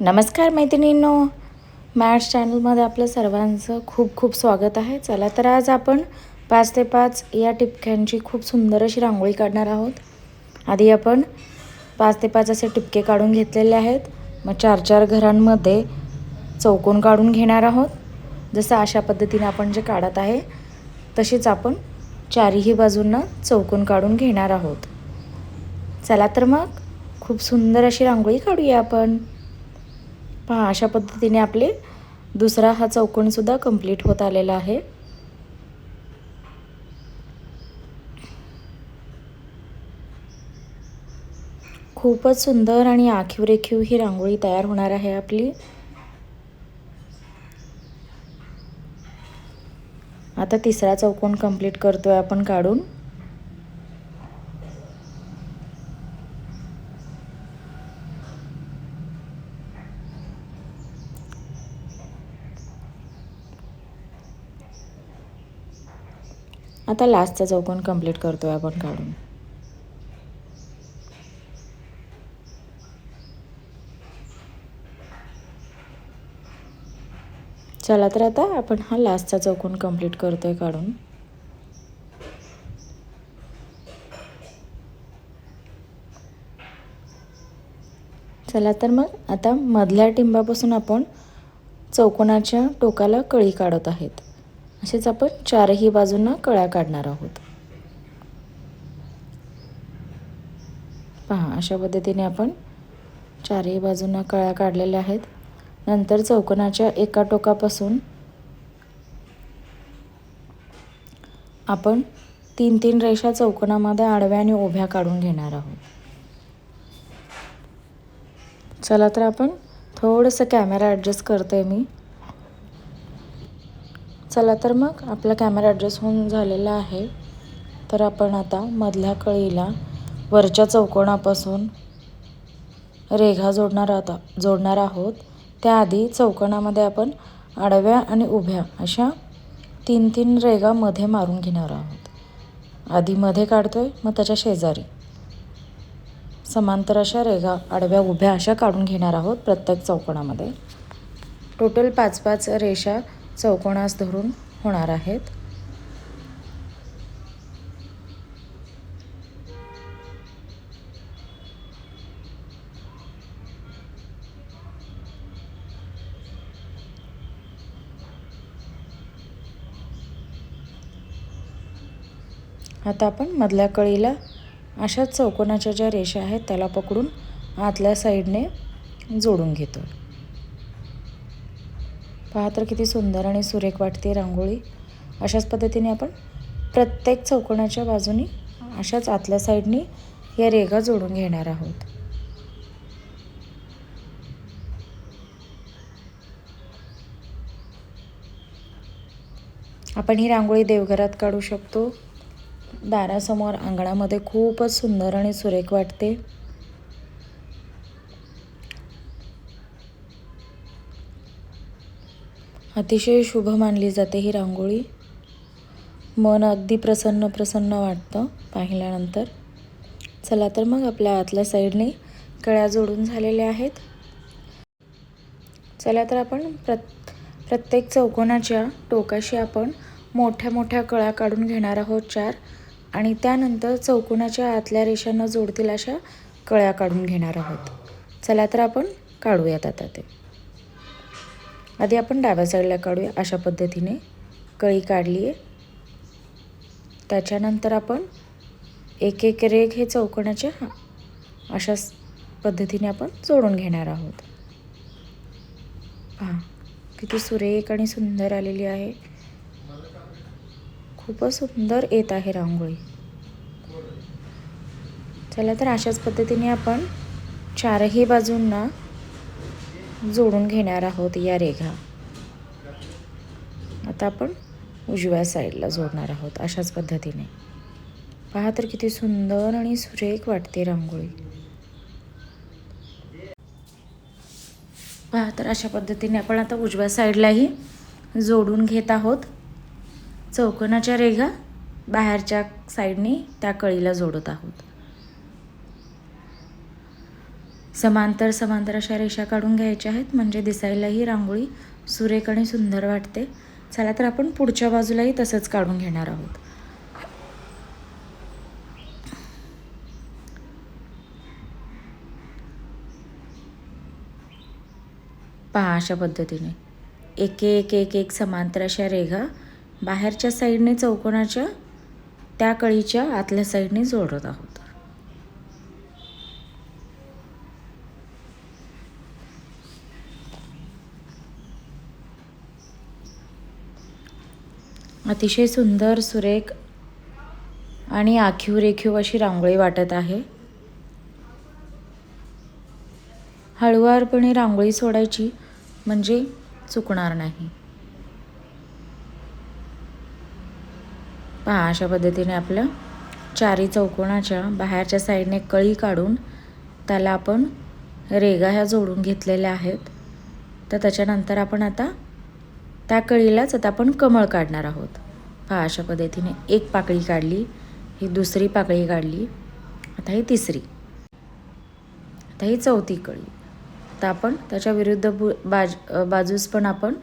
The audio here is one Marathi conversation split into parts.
नमस्कार मैत्रिणींनो. मॅथ्स चॅनलमध्ये आपलं सर्वांचं खूप खूप स्वागत आहे. चला तर आज आपण पाच ते पाच या टिपक्यांची खूप सुंदर अशी रांगोळी काढणार आहोत. आधी आपण पाच ते पाच असे टिपके काढून घेतलेले आहेत. मग चार चार घरांमध्ये चौकोन काढून घेणार आहोत. जसं अशा पद्धतीने आपण जे काढत आहे तशीच आपण चारही बाजूंना चौकोन काढून घेणार आहोत. चला तर मग खूप सुंदर अशी रांगोळी काढूया आपण. पहा अशा पद्धतीने आपले दुसरा हा चौकोनसुद्धा कंप्लीट होत आलेला आहे. खूपच सुंदर आणि आखीव रेखीव ही रांगोळी तयार होणार आहे आपली. आता तिसरा चौकोन कंप्लीट करतोय आपण काढून. आता लास्टचा चौकोन कंप्लीट आहे आपण काढून. चला तर आता आपण हा लास्टचा चौकोन कंप्लीट आहे काढून. चला तर मग आता मधल्या टिंबापासून आपण चौकोनाच्या टोकाला कळी काढत आहेत. असेच आपण चारही बाजूंना कळ्या काढणार आहोत. पहा अशा पद्धतीने आपण चारही बाजूंना कळ्या काढलेल्या आहेत. नंतर चौकोनाच्या एका टोकापासून आपण तीन तीन रेषा चौकोनामध्ये आडव्या आणि उभ्या काढून घेणार आहोत. चला तर आपण थोडंसं कॅमेरा ॲडजस्ट करते मी. चला तर मग आपला कॅमेरा ॲडजस्ट होऊन झालेला आहे. तर आपण आता मधल्या कळीला वरच्या चौकोनापासून रेघा जोडणार आता जोडणार आहोत. त्याआधी चौकोनामध्ये आपण आडव्या आणि उभ्या अशा तीन तीन रेगा मध्ये मारून घेणार आहोत. आधी मध्ये काढतोय मग त्याच्या शेजारी. समांतर अशा रेगा आडव्या उभ्या अशा काढून घेणार आहोत प्रत्येक चौकोनामध्ये. टोटल पाच पाच रेषा चौकोनास धरून होणार आहेत. आता आपण मधल्या कळीला अशाच चौकोनाच्या ज्या रेषा आहेत त्याला पकडून आतल्या साईडने जोडून घेतो पहा तर किती सुंदर आणि सुरेख वाटते रांगोळी. अशाच पद्धतीने आपण प्रत्येक चौकोनाच्या बाजूनी अशाच आतल्या साईडनी या रेगा जोडून घेणार आहोत. आपण ही रांगोळी देवघरात काढू शकतो. दारासमोर अंगणामध्ये खूपच सुंदर आणि सुरेख वाटते. अतिशय शुभ मानली जाते ही रांगोळी. मन अगदी प्रसन्न प्रसन्न वाटतं पाहिल्यानंतर. चला तर मग आपल्या आतल्या साईडने कळ्या जोडून झालेल्या आहेत. चला तर आपण प्रत प्रत्येक चौकोनाच्या टोकाशी आपण मोठ्या मोठ्या कळ्या काढून घेणार आहोत चार आणि त्यानंतर चौकोनाच्या आतल्या रेषांना जोडतील अशा कळ्या काढून घेणार आहोत. चला तर आपण काढूयात आता ते. आधी आपण डाव्या साईडला काढूया. अशा पद्धतीने कळी काढली आहे. त्याच्यानंतर आपण एक एक रेघ हे चौकोनाच्या अशा पद्धतीने आपण जोडून घेणार आहोत. पहा किती सुरेख आणि सुंदर आलेली आहे. खूपच सुंदर येत आहे रांगोळी. चला तर अशाच पद्धतीने आपण चारही बाजूंना जोडून घेणार आहोत या रेघा. आता आपण उजव्या साईडला जोडणार आहोत अशाच पद्धतीने. पहा तर किती सुंदर आणि सुरेख वाटते रांगोळी. पहा तर अशा पद्धतीने आपण आता उजव्या साईडलाही जोडून घेत आहोत. चौकोनाच्या रेघा बाहेरच्या साईडने त्या कळीला जोडत आहोत. समांतर समांतर अशा रेषा काढून घ्यायच्या आहेत. म्हणजे दिसायलाही रांगोळी सुरेख आणि सुंदर वाटते. चला तर आपण पुढच्या बाजूलाही तसंच काढून घेणार आहोत. पहा अशा पद्धतीने. एक एक एक एक समांतर अशा रेघा बाहेरच्या साईडने चौकोनाच्या त्या कळीच्या आतल्या साईडने जोडत आहोत. अतिशय सुंदर सुरेख आणि आखीव रेखीव अशी रांगोळी वाटत आहे. हळुवारपणे रांगोळी सोडायची म्हणजे चुकणार नाही. पहा अशा पद्धतीने आपलं चारी चौकोनाच्या बाहेरच्या साईडने कळी काढून त्याला आपण रेगा ह्या जोडून घेतलेल्या आहेत. तर त्याच्यानंतर आपण आता त्या कळीलाच आता आपण कमळ काढणार आहोत. पहा अशा पद्धतीने एक पाकळी काढली ही दुसरी पाकळी काढली आता ही तिसरी. आता ही चौथी कळी. तर आपण त्याच्या विरुद्ध बु बाज बाजूस पण आपण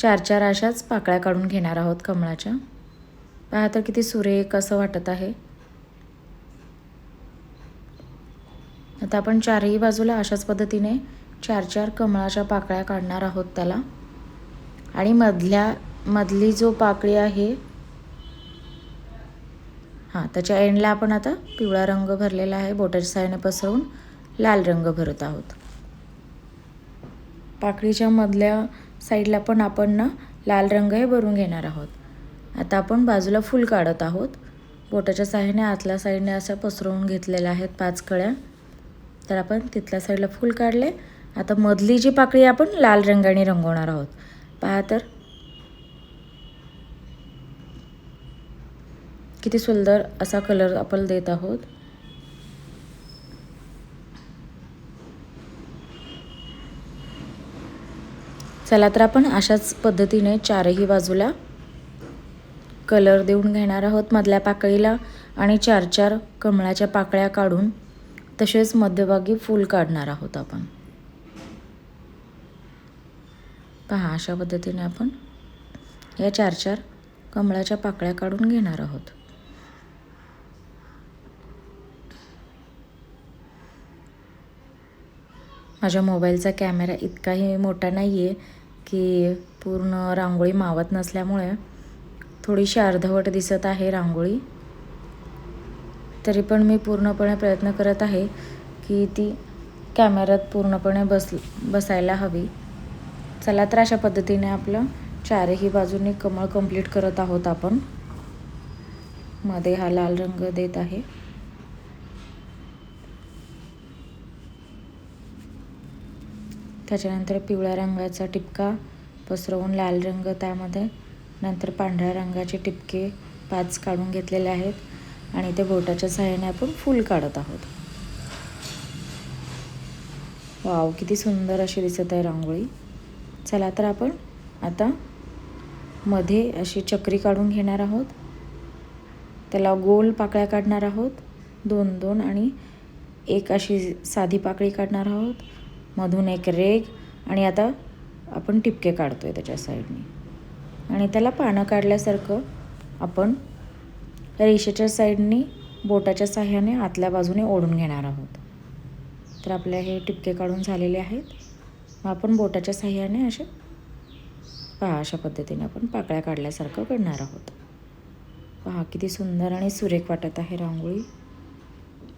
चार चार अशाच पाकळ्या काढून घेणार आहोत कमळाच्या. पहा तर किती सुरेख असं वाटत आहे. आता आपण चारही बाजूला अशाच पद्धतीने चार चार कमळाच्या पाकळ्या काढणार आहोत त्याला. आणि मधल्या मधली जो पाकळी आहे हां त्याच्या एंडला आपण आता पिवळा रंग भरलेला आहे बोटाच्या साह्याने पसरवून लाल रंग भरत आहोत. पाकळीच्या मधल्या साईडला पण आपण ना लाल रंग हे भरून घेणार आहोत. आता आपण बाजूला फूल काढत आहोत. बोटाच्या साह्याने आतल्या साईडने असं पसरवून घेतलेल्या आहेत पाच कळ्या. तर आपण तिथल्या साईडला फूल काढले. आता मधली जी पाकळी आपण लाल रंगाने रंगवणार आहोत. पहा तर. किती सुंदर असा कलर आपण देत आहोत. चला तर आपण अशाच पद्धतीने चारही बाजूला कलर देऊन घेणार आहोत मधल्या पाकळीला आणि चार चार कमळाच्या पाकळ्या काढून तसेच मध्यभागी फूल काढणार आहोत आपण. पहा अशा पद्धतीने आपण या चार चार कमळाच्या पाकळ्या काढून घेणार आहोत. माझ्या मोबाईलचा कॅमेरा इतकाही मोठा नाही आहे की पूर्ण रांगोळी मावत नसल्यामुळे थोडीशी अर्धवट दिसत आहे रांगोळी. तरी पण मी पूर्णपणे प्रयत्न करत आहे की ती कॅमेऱ्यात पूर्णपणे बस बसायला हवी. चला तर अशा पद्धतीने आपलं चारही बाजूने कमळ कंप्लीट करत आहोत आपण. मध्ये हा लाल रंग देत आहे. त्याच्यानंतर पिवळ्या रंगाचा टिपका पसरवून लाल रंग त्यामध्ये नंतर पांढऱ्या रंगाचे टिपके पाच काढून घेतलेले आहेत आणि ते बोटाच्या सहाय्याने आपण फूल काढत आहोत. वाव किती सुंदर अशी दिसत आहे रांगोळी. चला तर आपण आता मध्ये अशी चक्री काढून घेणार आहोत. त्याला गोल पाकळ्या काढणार आहोत. दोन दोन आणि एक अशी साधी पाकळी काढणार आहोत. मधून एक रेग आणि आता आपण टिपके काढतो आहे त्याच्या साईडने. आणि त्याला पानं काढल्यासारखं आपण रेषेच्या साईडनी बोटाच्या साह्याने आतल्या बाजूने ओढून घेणार आहोत. तर आपल्या हे टिपके काढून झालेले आहेत. मग आपण बोटाच्या साह्याने असे पहा अशा पद्धतीने आपण पाकळ्या काढल्यासारखं करणार आहोत. पहा किती सुंदर आणि सुरेख वाटत आहे रांगोळी.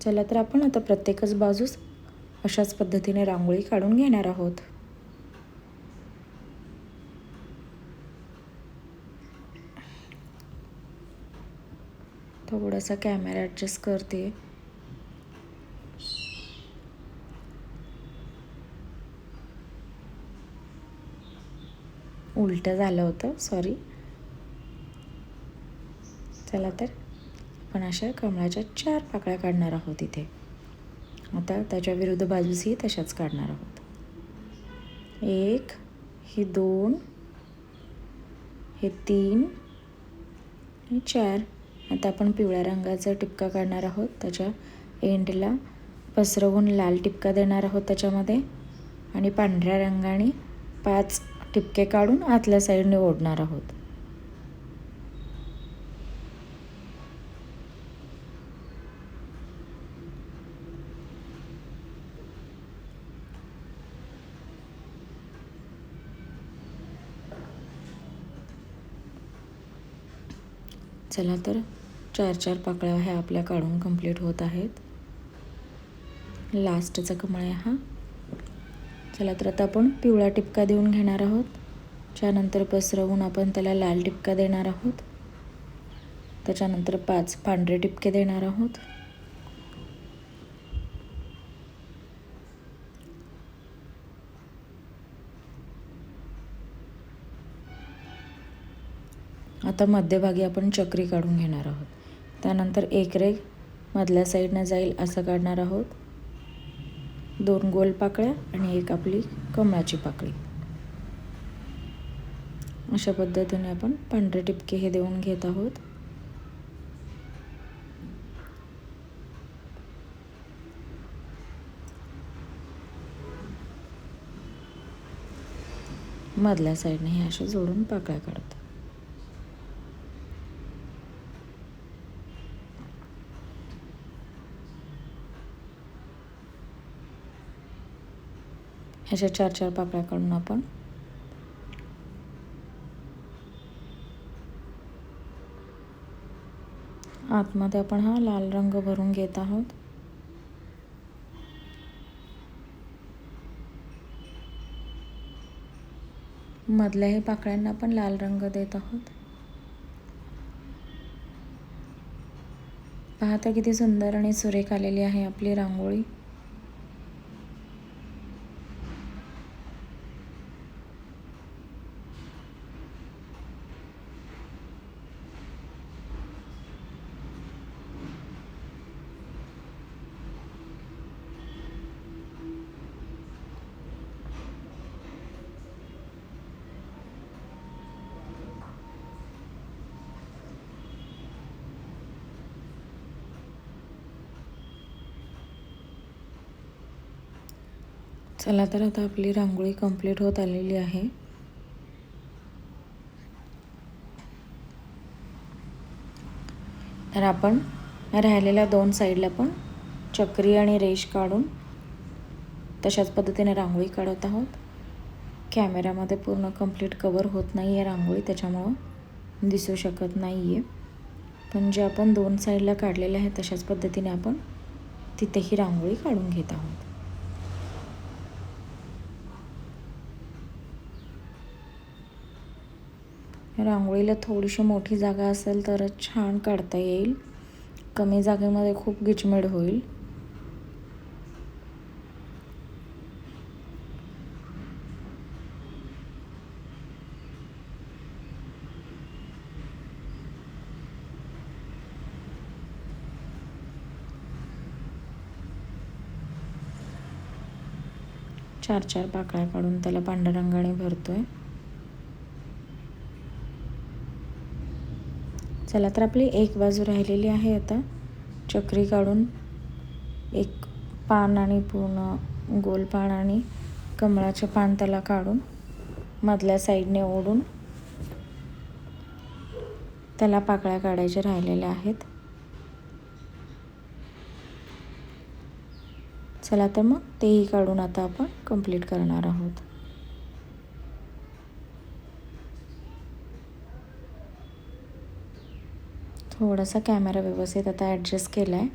चला तर आपण आता प्रत्येकच बाजूस अशाच पद्धतीने रांगोळी काढून घेणार आहोत. थोडासा कॅमेरा ॲडजस्ट करते. उलटं झालं होतं सॉरी चला तर आपण अशा कमळाच्या चार पाकळ्या काढणार आहोत इथे. आता त्याच्या विरुद्ध बाजूसही तशाच काढणार आहोत. एक ही दोन हे तीन हे चार. आता आपण पिवळ्या रंगाचा टिपका काढणार आहोत. त्याच्या एंडला पसरवून लाल टिपका देणार आहोत त्याच्यामध्ये. आणि पांढऱ्या रंगाने पाच टिपके काढून आतल्या साईडने ओढणार आहोत. चला तर चार चार पाकळ्या ह्या आपल्या काढून कंप्लीट होत आहेत. लास्टचा कमळ हा. चला तर आता आपण पिवळा टिपका देऊन घेणार आहोत. त्यानंतर पसरवून आपण त्याला लाल टिपका देणार आहोत. त्याच्यानंतर पाच पांढरे टिपके देणार आहोत. आता मध्यभागी आपण चक्री काढून घेणार आहोत. त्यानंतर एक रेग मधल्या साईडनं जाईल असं काढणार आहोत. दोन गोल पाकळ्या आणि एक आपली कमळाची पाकळी. अशा पद्धतीने आपण पांढरे टिपके हे देऊन घेत आहोत. मधल्या साईडने हे असे जोडून पाकळ्या काढतात ह्याच्या चार चार पाकळ्या काढून आपण आतमध्ये आपण हा लाल रंग भरून घेत आहोत. मधल्याही पाकळ्यांना आपण लाल रंग देत आहोत. पाहता किती सुंदर आणि सुरेख आलेली आहे आपली रांगोळी. चला तर आता आपली रांगोळी कंप्लीट होत आलेली आहे. तर आपण राहिलेल्या दोन साईडला पण चक्री आणि रेश काढून तशाच पद्धतीने रांगोळी काढत आहोत. कॅमेऱ्यामध्ये पूर्ण कंप्लीट कवर होत नाही आहे रांगोळी त्याच्यामुळं दिसू शकत नाही आहे पण जे आपण दोन साईडला काढलेले आहे तशाच पद्धतीने आपण तिथेही रांगोळी काढून घेत आहोत. रांगोळीला थोडीशी मोठी जागा असेल तरच छान काढता येईल. कमी जागेमध्ये खूप गिचमिड होईल. चार चार पाकळ्या काढून त्याला पांढऱ्या रंगाने भरतोय. चला तर आपली एक बाजू राहिलेली आहे आता. चक्री काढून एक पान आणि पूर्ण गोल पान आणि कमळाचे पान त्याला काढून मधल्या साईडने ओढून त्याला पाकळ्या काढायच्या राहिलेल्या आहेत. चला तर मग तेही काढून आता आपण कंप्लीट करणार आहोत. थोडासा कॅमेरा व्यवस्थित आता ॲडजस्ट केला आहे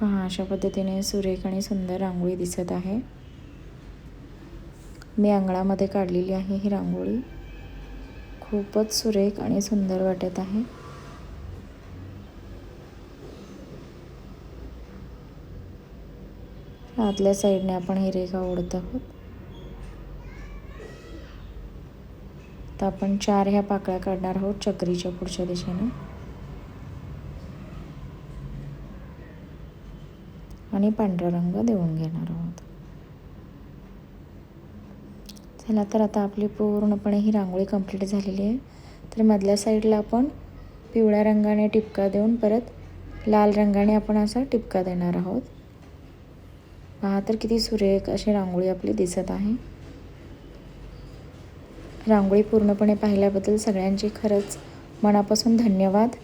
पहा अशा पद्धतीने सुरेख आणि सुंदर रांगोळी दिसत आहे. मी अंगणामध्ये काढलेली आहे ही रांगोळी. खूपच सुरेख आणि सुंदर वाटत आहे. आतल्या साईडने आपण ही रेखा ओढत आहोत. तर आपण चार ह्या पाकळ्या काढणार आहोत चक्रीच्या पुढच्या दिशेने. आणि पांढरा रंग देऊन घेणार आहोत. चला तर आता आपली पूर्णपणे ही रांगोळी कंप्लीट झालेली आहे. तर मधल्या साईडला आपण पिवळ्या रंगाने टिपका देऊन परत लाल रंगाने आपण असा टिपका देणार आहोत. पहा तर किती सुरेख अशी रांगोळी आपली दिसत आहे. रांगोळी पूर्णपणे पाहिल्याबद्दल सगळ्यांचे खरंच मनापासून धन्यवाद.